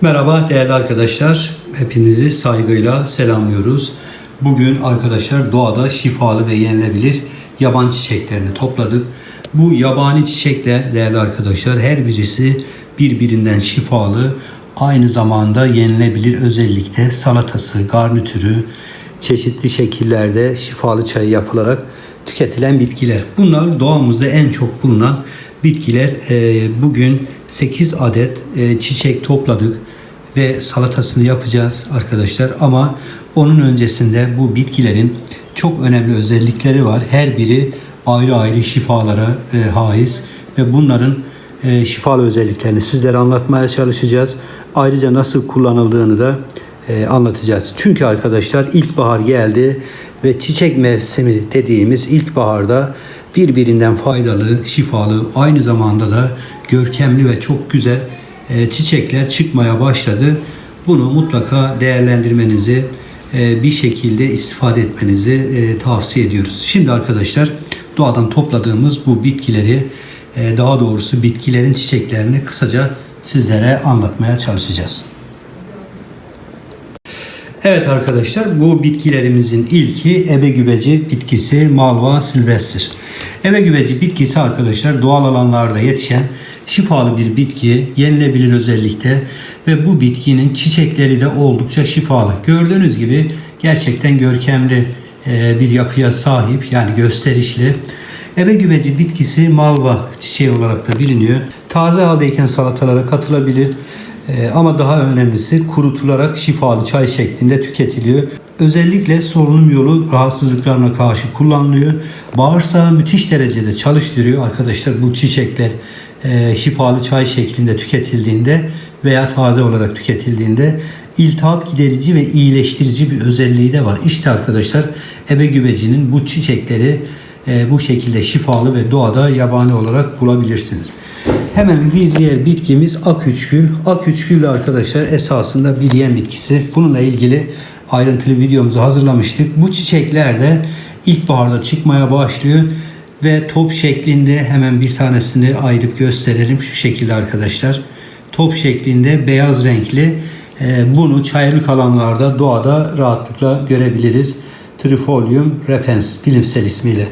Merhaba değerli arkadaşlar. Hepinizi saygıyla selamlıyoruz. Bugün arkadaşlar doğada şifalı ve yenilebilir yaban çiçeklerini topladık. Bu yabani çiçekler değerli arkadaşlar her birisi birbirinden şifalı, aynı zamanda yenilebilir özellikle salatası, garnitürü, çeşitli şekillerde şifalı çay yapılarak tüketilen bitkiler. Bunlar doğamızda en çok bulunan bitkiler. Ee, Bugün 8 adet e, çiçek topladık ve salatasını yapacağız arkadaşlar. Ama onun öncesinde bu bitkilerin çok önemli özellikleri var. Her biri ayrı ayrı şifalara e, haiz ve bunların e, şifalı özelliklerini sizlere anlatmaya çalışacağız. Ayrıca nasıl kullanıldığını da e, anlatacağız. Çünkü arkadaşlar ilkbahar geldi ve çiçek mevsimi dediğimiz ilkbaharda birbirinden faydalı, şifalı, aynı zamanda da görkemli ve çok güzel çiçekler çıkmaya başladı. Bunu mutlaka değerlendirmenizi, e, bir şekilde istifade etmenizi e, tavsiye ediyoruz. Şimdi arkadaşlar doğadan topladığımız bu bitkileri, e, daha doğrusu bitkilerin çiçeklerini kısaca sizlere anlatmaya çalışacağız. Evet arkadaşlar bu bitkilerimizin ilki ebegübeci bitkisi Malva sylvester. Ebegübeci bitkisi arkadaşlar doğal alanlarda yetişen şifalı bir bitki, yenilebilir özellikte ve bu bitkinin çiçekleri de oldukça şifalı. Gördüğünüz gibi gerçekten görkemli e, bir yapıya sahip yani gösterişli. Ebegübeci bitkisi malva çiçeği olarak da biliniyor. Taze haldeyken salatalara katılabilir. Ee, ama daha önemlisi kurutularak şifalı çay şeklinde tüketiliyor. Özellikle solunum yolu rahatsızlıklarına karşı kullanılıyor. Bağırsağı müthiş derecede çalıştırıyor arkadaşlar bu çiçekler e, şifalı çay şeklinde tüketildiğinde veya taze olarak tüketildiğinde iltihap giderici ve iyileştirici bir özelliği de var. İşte arkadaşlar ebe güvecinin bu çiçekleri e, bu şekilde şifalı ve doğada yabani olarak bulabilirsiniz. Hemen bir diğer bitkimiz aküçgül. Aküçgül arkadaşlar esasında bir yem bitkisi. Bununla ilgili ayrıntılı videomuzu hazırlamıştık. Bu çiçekler de ilkbaharda çıkmaya başlıyor ve top şeklinde hemen bir tanesini ayırıp gösterelim şu şekilde arkadaşlar. Top şeklinde beyaz renkli. Ee, Bunu çayırlık alanlarda doğada rahatlıkla görebiliriz. Trifolium repens bilimsel ismiyle.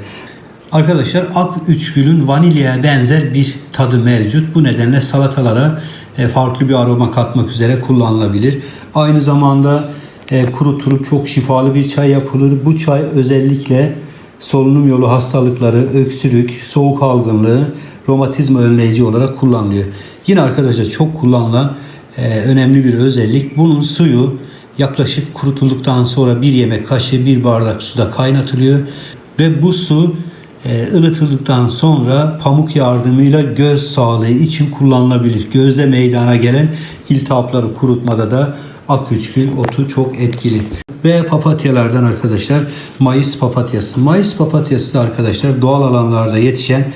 Arkadaşlar ak üçgülün vanilyaya benzer bir tadı mevcut. Bu nedenle salatalara e, farklı bir aroma katmak üzere kullanılabilir. Aynı zamanda e, kurutulup çok şifalı bir çay yapılır. Bu çay özellikle solunum yolu hastalıkları, öksürük, soğuk algınlığı, romatizma önleyici olarak kullanılıyor. Yine arkadaşlar çok kullanılan e, önemli bir özellik. Bunun suyu yaklaşık kurutulduktan sonra bir yemek kaşığı bir bardak suda kaynatılıyor ve bu su e, ılıtıldıktan sonra pamuk yardımıyla göz sağlığı için kullanılabilir. Gözde meydana gelen iltihapları kurutmada da aküçgül otu çok etkili. Ve papatyalardan arkadaşlar Mayıs papatyası. Mayıs papatyası da arkadaşlar doğal alanlarda yetişen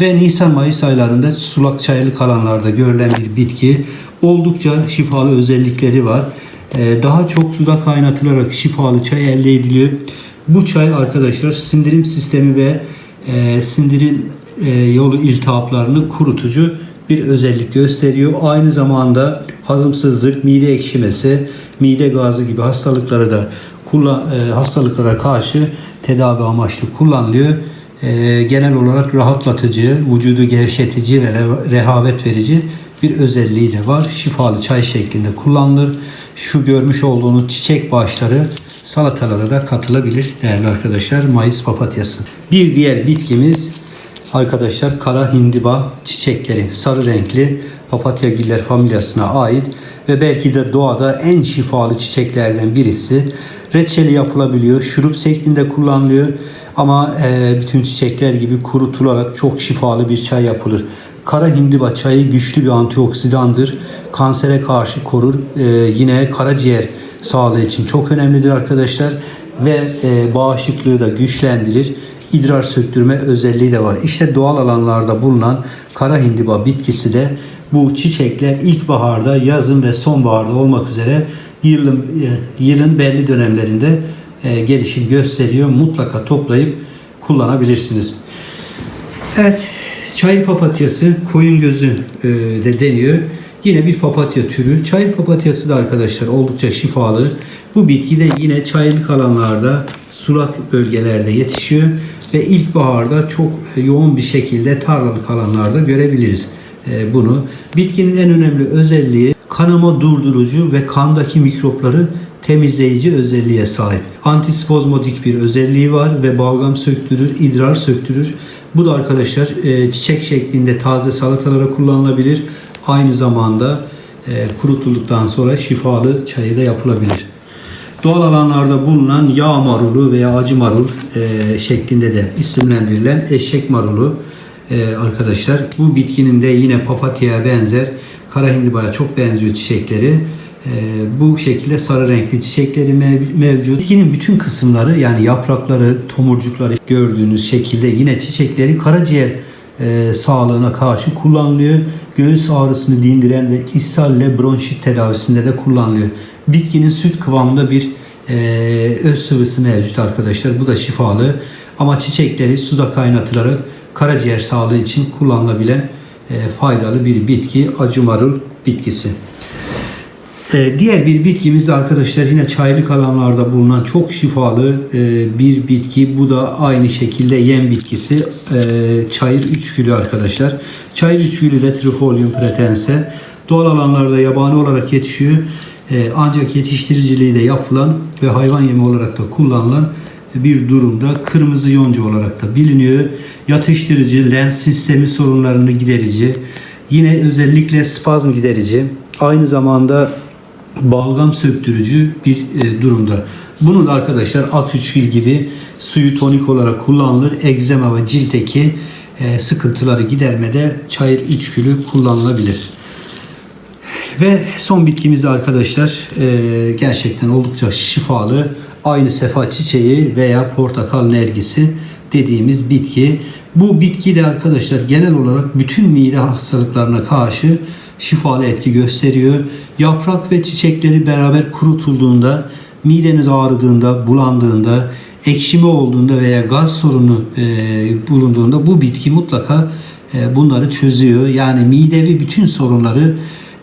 ve Nisan-Mayıs aylarında sulak çaylık alanlarda görülen bir bitki. Oldukça şifalı özellikleri var. Ee, Daha çok suda kaynatılarak şifalı çay elde ediliyor. Bu çay arkadaşlar sindirim sistemi ve e, sindirim e, yolu iltihaplarını kurutucu bir özellik gösteriyor. Aynı zamanda hazımsızlık, mide ekşimesi, mide gazı gibi hastalıkları da kullan, e, hastalıklara karşı tedavi amaçlı kullanılıyor. E, genel olarak rahatlatıcı, vücudu gevşetici ve re- rehavet verici bir özelliği de var. Şifalı çay şeklinde kullanılır. Şu görmüş olduğunuz çiçek başları salatalara da katılabilir değerli arkadaşlar. Mayıs papatyası. Bir diğer bitkimiz arkadaşlar kara hindiba çiçekleri. Sarı renkli papatyagiller familyasına ait ve belki de doğada en şifalı çiçeklerden birisi. Reçeli yapılabiliyor, şurup şeklinde kullanılıyor ama e, bütün çiçekler gibi kurutularak çok şifalı bir çay yapılır. Kara hindiba çayı güçlü bir antioksidandır. Kansere karşı korur. E, yine karaciğer sağlığı için çok önemlidir arkadaşlar ve e, bağışıklığı da güçlendirir. İdrar söktürme özelliği de var. İşte doğal alanlarda bulunan kara hindiba bitkisi de bu çiçekler ilkbaharda, yazın ve sonbaharda olmak üzere yılın e, yılın belli dönemlerinde e, gelişim gösteriyor. Mutlaka toplayıp kullanabilirsiniz. Evet, çay papatyası, koyun gözü e, de deniyor. Yine bir papatya türü. Çayır papatyası da arkadaşlar oldukça şifalı. Bu bitki de yine çayırlık alanlarda, sulak bölgelerde yetişiyor ve ilkbaharda çok yoğun bir şekilde tarlalık alanlarda görebiliriz e, bunu. Bitkinin en önemli özelliği kanama durdurucu ve kandaki mikropları temizleyici özelliğe sahip. Antispozmotik bir özelliği var ve balgam söktürür, idrar söktürür. Bu da arkadaşlar e, çiçek şeklinde taze salatalara kullanılabilir. Aynı zamanda e, kurutulduktan sonra şifalı çayı da yapılabilir. Doğal alanlarda bulunan yağ marulu veya acı marul e, şeklinde de isimlendirilen eşek marulu e, arkadaşlar. Bu bitkinin de yine papatyaya benzer, kara hindibaya çok benziyor çiçekleri. E, bu şekilde sarı renkli çiçekleri mev- mevcut. Bitkinin bütün kısımları yani yaprakları, tomurcukları gördüğünüz şekilde yine çiçekleri karaciğer e, sağlığına karşı kullanılıyor. Göğüs ağrısını dindiren ve ishalle bronşit tedavisinde de kullanılıyor. Bitkinin süt kıvamında bir e, öz sıvısı mevcut arkadaşlar. Bu da şifalı. Ama çiçekleri suda kaynatılarak karaciğer sağlığı için kullanılabilen e, faydalı bir bitki. Acı marul bitkisi. Ee, diğer bir bitkimiz de arkadaşlar yine çaylık alanlarda bulunan çok şifalı e, bir bitki. Bu da aynı şekilde yem bitkisi. E, çayır üçgülü arkadaşlar. Çayır üçgülü de Trifolium pratense. Doğal alanlarda yabani olarak yetişiyor. E, ancak yetiştiriciliği de yapılan ve hayvan yemi olarak da kullanılan bir durumda kırmızı yonca olarak da biliniyor. Yatıştırıcı, lens sistemi sorunlarını giderici, yine özellikle spazm giderici, aynı zamanda balgam söktürücü bir e, durumda. Bunu da arkadaşlar at üçgül gibi suyu tonik olarak kullanılır. Egzema ve ciltteki e, sıkıntıları gidermede çayır üçgülü kullanılabilir. Ve son bitkimiz de arkadaşlar e, gerçekten oldukça şifalı. Aynı sefa çiçeği veya portakal nergisi dediğimiz bitki. Bu bitki de arkadaşlar genel olarak bütün mide hastalıklarına karşı şifalı etki gösteriyor. Yaprak ve çiçekleri beraber kurutulduğunda, mideniz ağrıdığında, bulandığında, ekşime olduğunda veya gaz sorunu e, bulunduğunda bu bitki mutlaka e, bunları çözüyor. Yani midevi bütün sorunları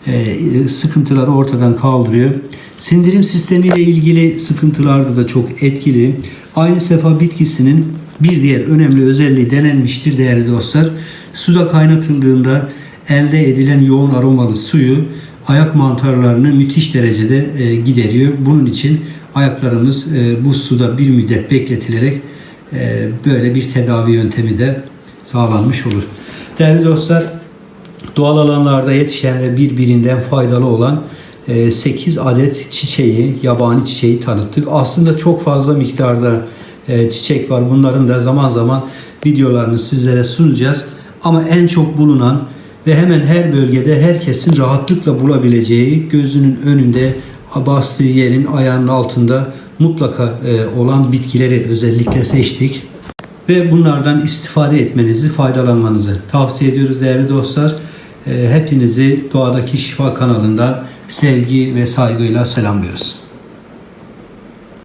e, sıkıntıları ortadan kaldırıyor. Sindirim sistemiyle ilgili sıkıntılarda da çok etkili. Aynı sefa bitkisinin bir diğer önemli özelliği denenmiştir değerli dostlar. Suda kaynatıldığında elde edilen yoğun aromalı suyu ayak mantarlarını müthiş derecede e, gideriyor. Bunun için ayaklarımız e, bu suda bir müddet bekletilerek e, böyle bir tedavi yöntemi de sağlanmış olur. Değerli dostlar, doğal alanlarda yetişen ve birbirinden faydalı olan 8 adet çiçeği, yabani çiçeği tanıttık. Aslında çok fazla miktarda e, çiçek var. Bunların da zaman zaman videolarını sizlere sunacağız. Ama en çok bulunan ve hemen her bölgede herkesin rahatlıkla bulabileceği gözünün önünde bastığı yerin ayağının altında mutlaka e, olan bitkileri özellikle seçtik. Ve bunlardan istifade etmenizi, faydalanmanızı tavsiye ediyoruz değerli dostlar. E, Hepinizi Doğadaki Şifa kanalında sevgi ve saygıyla selamlıyoruz.